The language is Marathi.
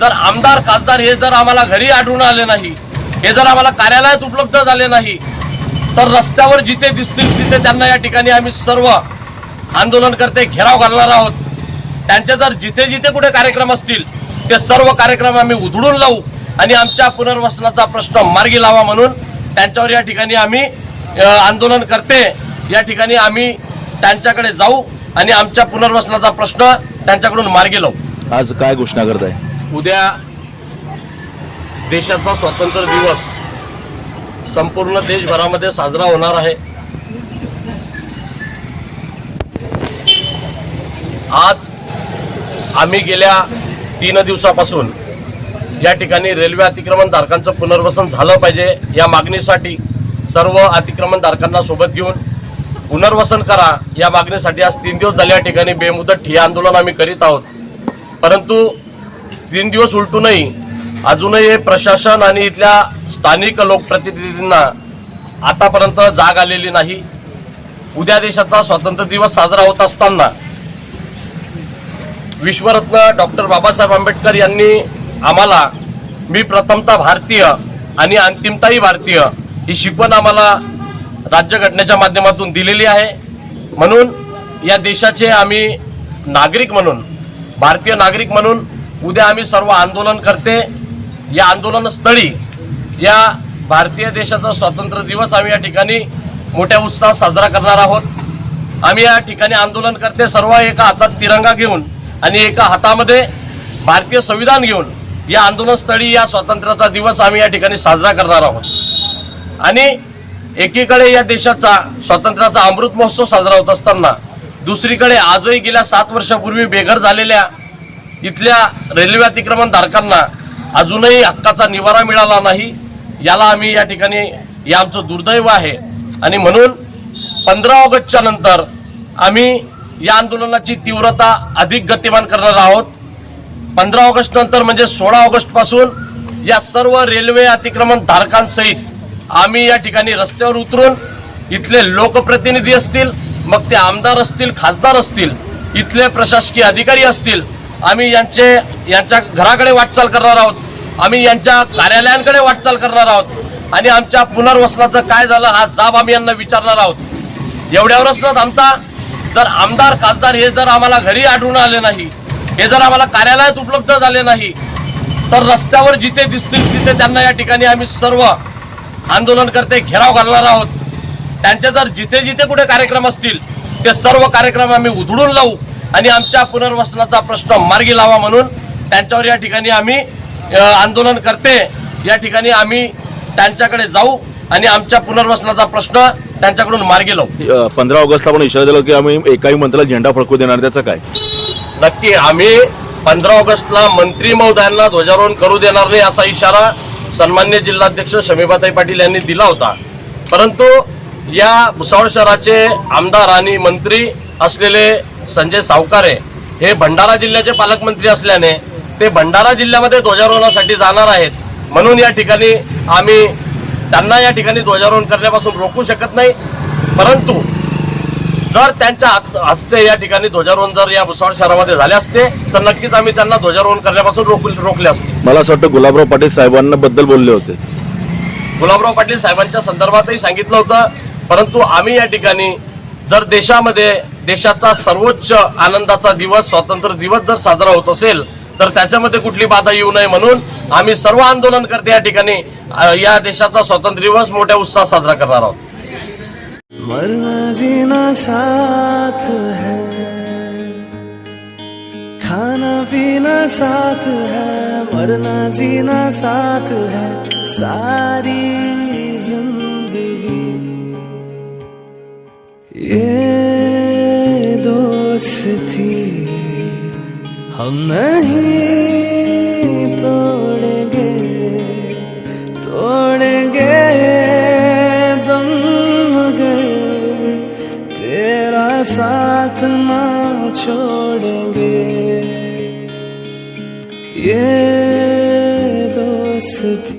जर आमदार खासदार हे जर आम्हाला घरी आढळून आले नाही हे जर आम्हाला कार्यालयात उपलब्ध झाले नाही तर रस्त्यावर जिथे दिसतील तिथे त्यांना या ठिकाणी आम्ही सर्व आंदोलनकर्ते घेराव घालणार आहोत. त्यांचे जर जिथे जिथे कुठे कार्यक्रम असतील ते सर्व कार्यक्रम आम्ही उधळून लावू आणि आमच्या पुनर्वसनाचा प्रश्न मार्गी लावा म्हणून त्यांच्यावर या ठिकाणी आम्ही आंदोलन करते या ठिकाणी आम्ही त्यांच्याकडे जाऊ आणि आमच्या पुनर्वसनाचा प्रश्न त्यांच्याकडून मार्गी लावू. आज काय घोषणा करताय? उद्या देशाचा स्वातंत्र्य दिवस संपूर्ण देशभरामध्ये साजरा होणार आहे. आज आम्ही गेल्या तीन दिवसापासून या ठिकाणी रेल्वे अतिक्रमणधारकांचं पुनर्वसन झालं पाहिजे. या मागणीसाठी सर्व अतिक्रमणधारकांना सोबत घेऊन पुनर्वसन करा. या मागणीसाठी आज तीन दिवस झाले या ठिकाणी बेमुदत ठिय्या आंदोलन आम्ही करीत आहोत. परंतु तीन दिवस उलटूनही अजूनही हे प्रशासन आणि इथल्या स्थानिक लोकप्रतिनिधींना आतापर्यंत जाग आलेली नाही. उद्या देशाचा स्वातंत्र्य दिवस साजरा होत असताना विश्वरत्न डॉक्टर बाबासाहेब आंबेडकर यांनी आम्हाला मी प्रथमतः भारतीय आणि अंतिमताही भारतीय ही शिकवण आम्हाला राज्यघटनेच्या माध्यमातून दिलेली आहे. म्हणून या देशाचे आम्ही नागरिक म्हणून भारतीय नागरिक म्हणून उद्या आम्ही सर्व आंदोलन करते. या आंदोलनस्थळी या भारतीय देशाचा स्वातंत्र्य दिवस आम्ही या ठिकाणी मोठ्या उत्साहात साजरा करणार आहोत. आम्ही या ठिकाणी आंदोलन करते सर्व एका हातात तिरंगा घेऊन आणि एका हातामध्ये भारतीय संविधान घेऊन या आंदोलनस्थळी या स्वातंत्र्याचा दिवस आम्ही या ठिकाणी साजरा करणार आहोत. आणि एकीकडे या देशाचा स्वातंत्र्याचा अमृत महोत्सव साजरा होत असताना दुसरीकडे आजही गेल्या सात वर्षापूर्वी बेघर झालेल्या इथल्या रेल्वे अतिक्रमण धारकांना अजूनही हक्काचा निवारा मिळाला नाही. याला आम्ही या ठिकाणी हे आमचं दुर्दैव आहे. आणि म्हणून पंधरा ऑगस्टच्या नंतर आम्ही या आंदोलनाची तीव्रता अधिक गतिमान करणार आहोत. पंधरा ऑगस्ट नंतर म्हणजे सोळा ऑगस्टपासून या सर्व रेल्वे अतिक्रमण धारकांसहित आम्ही या ठिकाणी रस्त्यावर उतरून इथले लोकप्रतिनिधी असतील मग ते आमदार असतील खासदार असतील इथले प्रशासकीय अधिकारी असतील आम्ही यांचे यांच्या घराकडे वाटचाल करणार आहोत. आम्ही यांच्या कार्यालयांकडे वाटचाल करणार आहोत. आणि आमच्या पुनर्वसनाचं काय झालं हा जाब आम्ही यांना विचारणार आहोत. एवढ्यावरच न थांबता जर आमदार खासदार हे जर आम्हाला घरी आढळून आले नाही हे जर आम्हाला कार्यालयात उपलब्ध झाले नाही तर रस्त्यावर जिथे दिसतील तिथे त्यांना या ठिकाणी आम्ही सर्व आंदोलनकर्ते घेराव घालणार आहोत. त्यांचे जर जिथे जिथे कुठे कार्यक्रम असतील ते सर्व कार्यक्रम आम्ही उधळून लावू. आणि आमच्या पुनर्वसनाचा प्रश्न मार्गी लावा म्हणून त्यांच्यावर या ठिकाणी आम्ही आंदोलन करते. या ठिकाणी आम्ही त्यांच्याकडे जाऊ आणि आमच्या पुनर्वसनाचा प्रश्न त्यांच्याकडून मार्गी लावू. पंधरा ऑगस्टला आपण इशारा दिला की आम्ही एकाही मंत्र्याला झेंडा फडकू देणार त्याचं काय? नक्की आम्ही पंधरा ऑगस्टला मंत्री महोदयांना ध्वजारोहण करू देणार नाही असा इशारा सन्मान्य जिल्हाध्यक्ष शमीबाताई पाटील यांनी दिला होता. परंतु या भुसावळ शहराचे आमदार आणि मंत्री असलेले संजय सावकारे हे भंडारा जिल्ह्याचे पालकमंत्री असल्याने ते भंडारा जिल्ह्यामध्ये ध्वजारोहणासाठी जाणार आहेत. म्हणून या ठिकाणी आम्ही त्यांना या ठिकाणी ध्वजारोहण करण्यापासून रोखू शकत नाही. परंतु जर त्यांच्या हस्ते या ठिकाणी ध्वजारोहण जर या भुसावळ शहरामध्ये झाले असते तर नक्कीच आम्ही त्यांना ध्वजारोहण करण्यापासून रोखू रोखले असते. मला असं वाटतं गुलाबराव पाटील साहेबांना बद्दल बोलले होते. गुलाबराव पाटील साहेबांच्या संदर्भातही सांगितलं होतं. परंतु आम्ही या ठिकाणी जर देशामध्ये देशाचा सर्वोच्च आनंदाचा दिवस स्वातंत्र्य दिवस जर साजरा होत असेल तर त्याच्यामध्ये कुठली बाधा येऊ नये म्हणून आम्ही सर्व आंदोलन करते या ठिकाणी या देशाचा स्वातंत्र्य दिवस मोठ्या उत्साहात साजरा करणार आहोत. मरना जीना साथ है खाना पीना साथ है मरना जीना साथ है सारी हम नहीं तोड़ेंगे तोड़ेंगे दम मगर तेरा साथ ना छोड़ेंगे ये दोस्ती